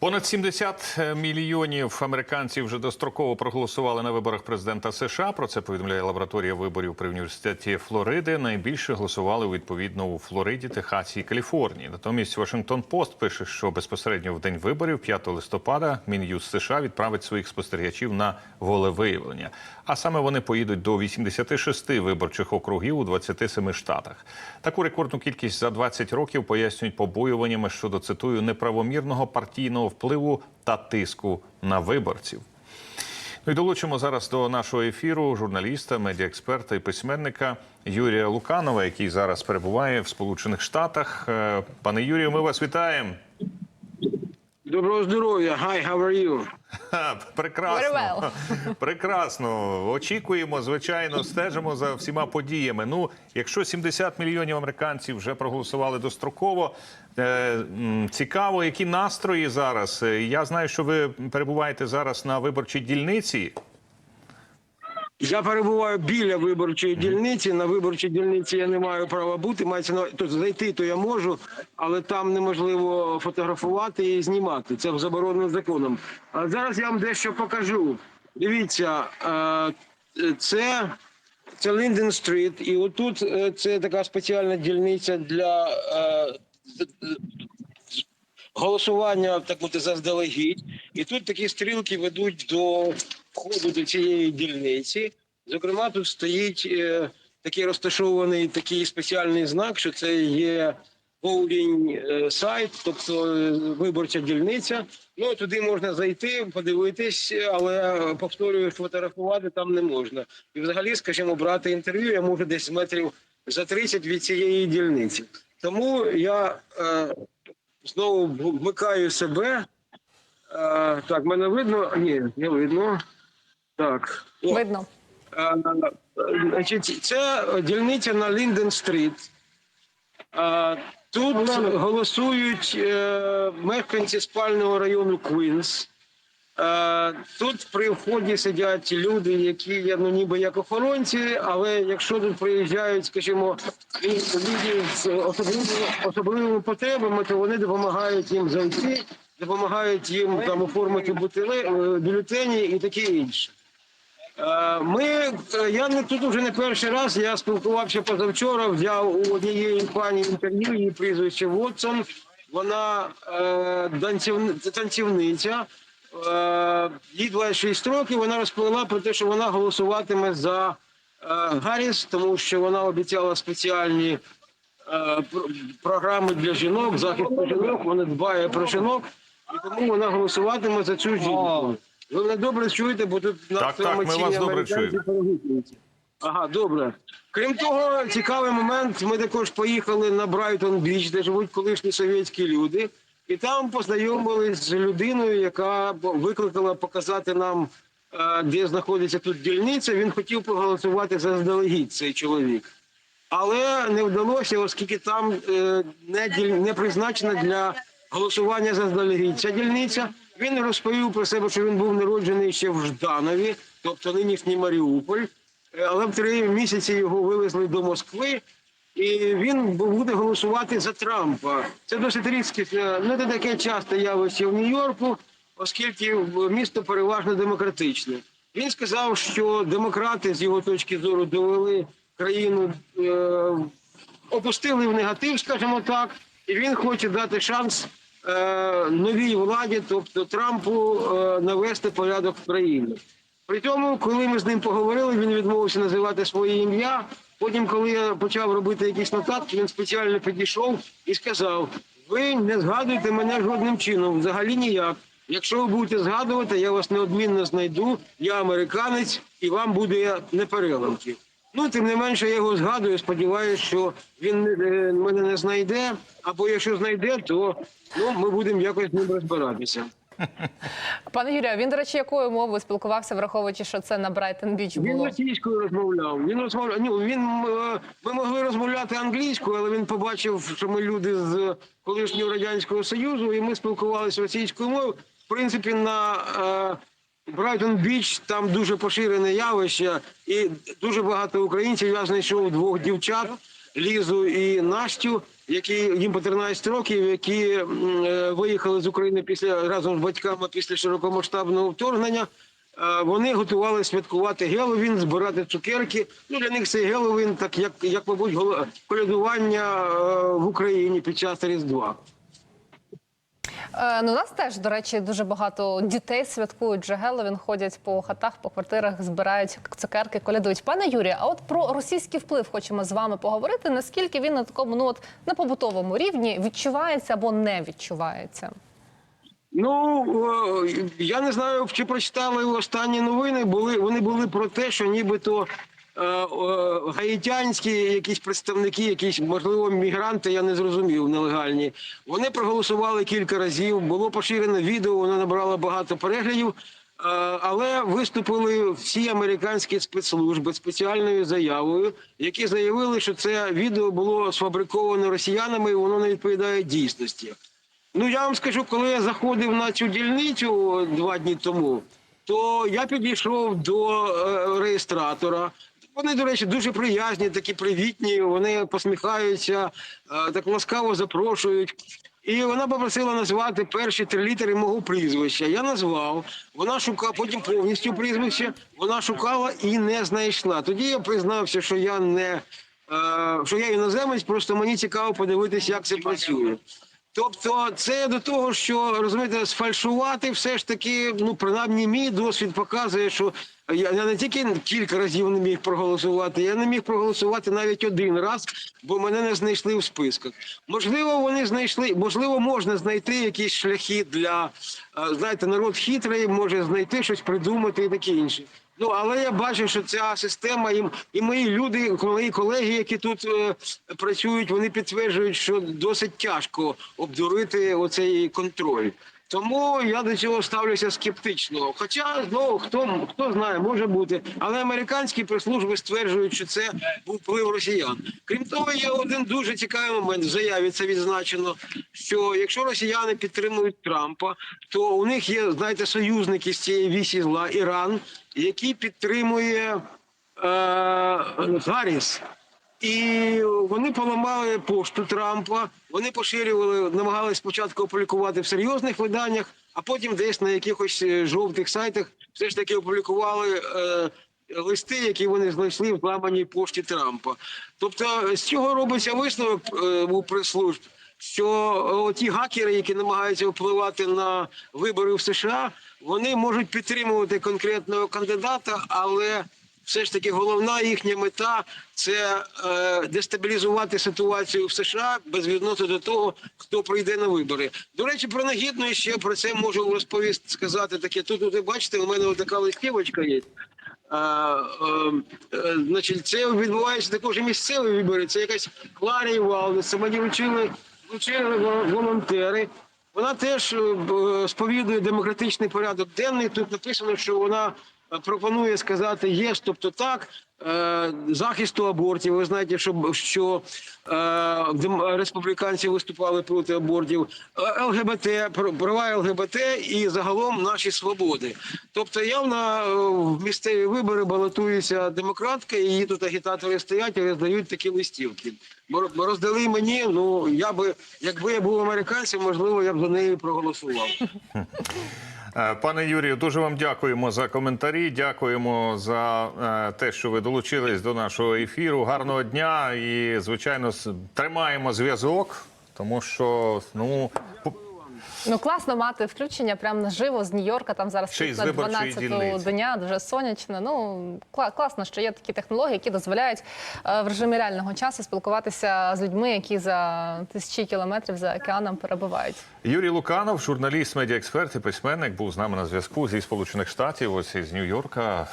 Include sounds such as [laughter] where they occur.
Понад 70 мільйонів американців вже достроково проголосували на виборах президента США. Про це повідомляє лабораторія виборів при університеті Флориди. Найбільше голосували відповідно у Флориді, Техасі і Каліфорнії. Натомість Вашингтон Пост пише, що безпосередньо в день виборів, 5 листопада, Мін'юз США відправить своїх спостерігачів на волевиявлення. А саме вони поїдуть до 86 виборчих округів у 27 штатах. Таку рекордну кількість за 20 років пояснюють побоюваннями щодо цитую неправомірного партійного впливу та тиску на виборців. Ну і долучимо зараз до нашого ефіру журналіста, медіаексперта і письменника Юрія Луканова, який зараз перебуває в Сполучених Штатах. Е, Пане Юрію, ми вас вітаємо. Доброго здоров'я. Hi, how are you? Ха, Прекрасно. Very [laughs] Прекрасно. Очікуємо, звичайно, стежимо за всіма подіями. Ну, якщо 70 мільйонів американців вже проголосували достроково, е, цікаво, які настрої зараз. Е, Я знаю, що ви перебуваєте зараз на виборчій дільниці. Я перебуваю біля виборчої дільниці. На виборчій дільниці я не маю права бути. Мається на то зайти, то я можу, але там неможливо фотографувати і знімати. Це заборонено законом. А зараз я вам дещо покажу. Дивіться, е, це. Це Лінден Стріт, і отут е, це така спеціальна дільниця для е, голосування так бути заздалегідь. І тут такі стрілки ведуть до входу до цієї дільниці. Зокрема, тут стоїть е, такий розташований такий спеціальний знак, що це є voting е, сайт, тобто е, виборча дільниця. Ну туди можна зайти, подивитись, але повторюю, фотографувати там не можна. І взагалі, скажімо, брати інтерв'ю я можу десь метрів за 30 від цієї дільниці. Тому я е, знову вмикаю себе. Е, так, мене видно? Ні, не видно. Так. О, Видно. е, значить, це дільниця на Лінден Стріт. Е, Тут голосують е, мешканці спального району Квінс. Е, Тут при вході сидять люди, які є ну, ніби як охоронці, але якщо тут приїжджають, скажімо, люди з особливими, особливими потребами, то вони допомагають їм зайти, допомагають їм там оформити е, бюлетені і таке інше. Е, Ми, е, я не тут вже не перший раз. Я спілкувався позавчора, взяв у однієї пані інтерв'ю, її прізвище Вотсон. Вона е, танців, танцівниця. Е, їй 26 років. Вона розповіла про те, що вона голосуватиме за е, Гарріс, тому що вона обіцяла спеціальні е, пр- програми для жінок, захисту жінок. Вона дбає про жінок, і тому вона голосуватиме за цю жінку. Ви мене добре чуєте, бо тут на Так, так, ми вас добре чуємо. перегукуються. Ага, добре. Крім того, цікавий момент. Ми також поїхали на Брайтон Біч, де живуть колишні совєтські люди, і там познайомились з людиною, яка викликала показати нам, е, де знаходиться тут дільниця. Він хотів проголосувати заздалегідь цей чоловік. Але не вдалося, оскільки там е, не, діль- не призначена для голосування заздалегідь. Ця дільниця він розповів про себе, що він був народжений ще в Жданові, тобто нинішній Маріуполь. Е, Але в три місяці його вивезли до Москви, і він буде голосувати за Трампа. Це досить рідке, е, ну це таке часте явище в Нью-Йорку, оскільки місто переважно демократичне. Він сказав, що демократи з його точки зору довели країну, е, опустили в негатив, скажімо так, і він хоче дати шанс е, новій владі, тобто Трампу, е, навести порядок в країні. При тому, коли ми з ним поговорили, він відмовився називати своє ім'я. Потім, коли я почав робити якісь нотатки, він спеціально підійшов і сказав: ви не згадуєте мене жодним чином, взагалі ніяк. Якщо ви будете згадувати, я вас неодмінно знайду. Я американець, і вам буде непереливки. Ну, тим не менше, я його згадую. Сподіваюся, що він е, мене не знайде. Або якщо знайде, то ну, ми будемо якось з ним розбиратися. [laughs] Пане Юрію, він, до речі, якою мовою спілкувався, враховуючи, що це на Брайтон Біч Він російською розмовляв. Він розмовляв. Ні, він е, ми могли розмовляти англійською, але він побачив, що ми люди з колишнього радянського союзу, і ми спілкувалися російською мовою. В принципі, на е, Брайтон Біч там дуже поширене явище, і дуже багато українців. Я знайшов двох дівчат Лізу і Настю. які їм по 13 років, які е, виїхали з України після разом з батьками після широкомасштабного вторгнення. Е, Вони готували святкувати Геловін, збирати цукерки. Ну для них цей Геловін, так як, як мабуть, колядування е, в Україні під час Різдва. Е, ну, у нас теж, до речі, дуже багато дітей святкують вже Геловін, ходять по хатах, по квартирах, збирають цукерки, колядують. Пане Юрію, а от про російський вплив хочемо з вами поговорити. Наскільки він на такому, ну от на побутовому рівні відчувається або не відчувається? Ну я не знаю, чи прочитали останні новини. Були вони були про те, що нібито гаїтянські якісь представники, якісь можливо мігранти, я не зрозумів, нелегальні. Вони проголосували кілька разів. Було поширене відео, воно набрало багато переглядів. Е, Але виступили всі американські спецслужби спеціальною заявою, які заявили, що це відео було сфабриковано росіянами, і воно не відповідає дійсності. Ну я вам скажу, коли я заходив на цю дільницю два дні тому, то я підійшов до е, реєстратора. Вони, до речі, дуже приязні, такі привітні. Вони посміхаються, е, так ласкаво запрошують. І вона попросила назвати перші три літери мого прізвища. Я назвав. Вона шукала потім повністю прізвище. Вона шукала і не знайшла. Тоді я признався, що я не е, що я іноземець, просто мені цікаво подивитися, як це працює. Тобто, це до того, що розумієте, сфальшувати все ж таки, ну принаймні, мій досвід показує, що я, не тільки кілька разів не міг проголосувати, я не міг проголосувати навіть один раз, бо мене не знайшли в списках. Можливо, вони знайшли, можливо, можна знайти якісь шляхи для е, знаєте, народ хитрий, може знайти щось придумати і таке інше. Ну, але я бачу, що ця система їм і мої люди, мої колеги, які тут е, працюють, вони підтверджують, що досить тяжко обдурити оцей контроль. Тому я до цього ставлюся скептично. Хоча знову хто хто знає, може бути. Але американські прес-служби стверджують, що це був вплив росіян. Крім того, є один дуже цікавий момент в заяві. Це відзначено. Що якщо росіяни підтримують Трампа, то у них є, знаєте, союзники з цієї вісі зла Іран, який підтримує е, Гарріс. І вони поламали пошту Трампа. Вони поширювали, намагалися спочатку опублікувати в серйозних виданнях, а потім десь на якихось е, жовтих сайтах все ж таки опублікували е, листи, які вони знайшли в зламаній пошті Трампа. Тобто з цього робиться висновок е, у прес-служб, що ті гакери, які намагаються впливати на вибори в США, вони можуть підтримувати конкретного кандидата, але все ж таки головна їхня мета це е, дестабілізувати ситуацію в США без відносно до того, хто прийде на вибори. До речі, про нагідно ще про це можу розповісти сказати таке. Тут ви бачите, у мене така листівочка є. Е, е, е, значить, це відбувається також і місцеві вибори. Це якась Кларія Валдес, це мені вручили, вручили волонтери. Вона теж е, сповідує демократичний порядок денний. Тут написано, що вона е, пропонує сказати єс, тобто так, е, захисту абортів. Ви знаєте, що, що е, республіканці виступали проти абортів, Е, ЛГБТ, пр- права ЛГБТ і загалом наші свободи. Тобто явно е, в місцеві вибори балотується демократка, і її тут агітатори стоять і роздають такі листівки. Бо роздали мені. Ну я би, якби я був американцем, можливо, я б за неї проголосував. [laughs] Е, Пане Юрію, дуже вам дякуємо за коментарі. Дякуємо за е, те, що ви долучились до нашого ефіру. Гарного дня і, звичайно, тримаємо зв'язок, тому що ну Ну класно мати включення прямо наживо з Нью-Йорка. Там зараз Ще й з на виборчої 12 дільниці. дня, дуже сонячно. Ну кла- класно, що є такі технології, які дозволяють е, в режимі реального часу спілкуватися з людьми, які за тисячі кілометрів за океаном перебувають. Юрій Луканов, журналіст, медіаексперт і письменник, був з нами на зв'язку зі Сполучених Штатів, ось із Нью-Йорка.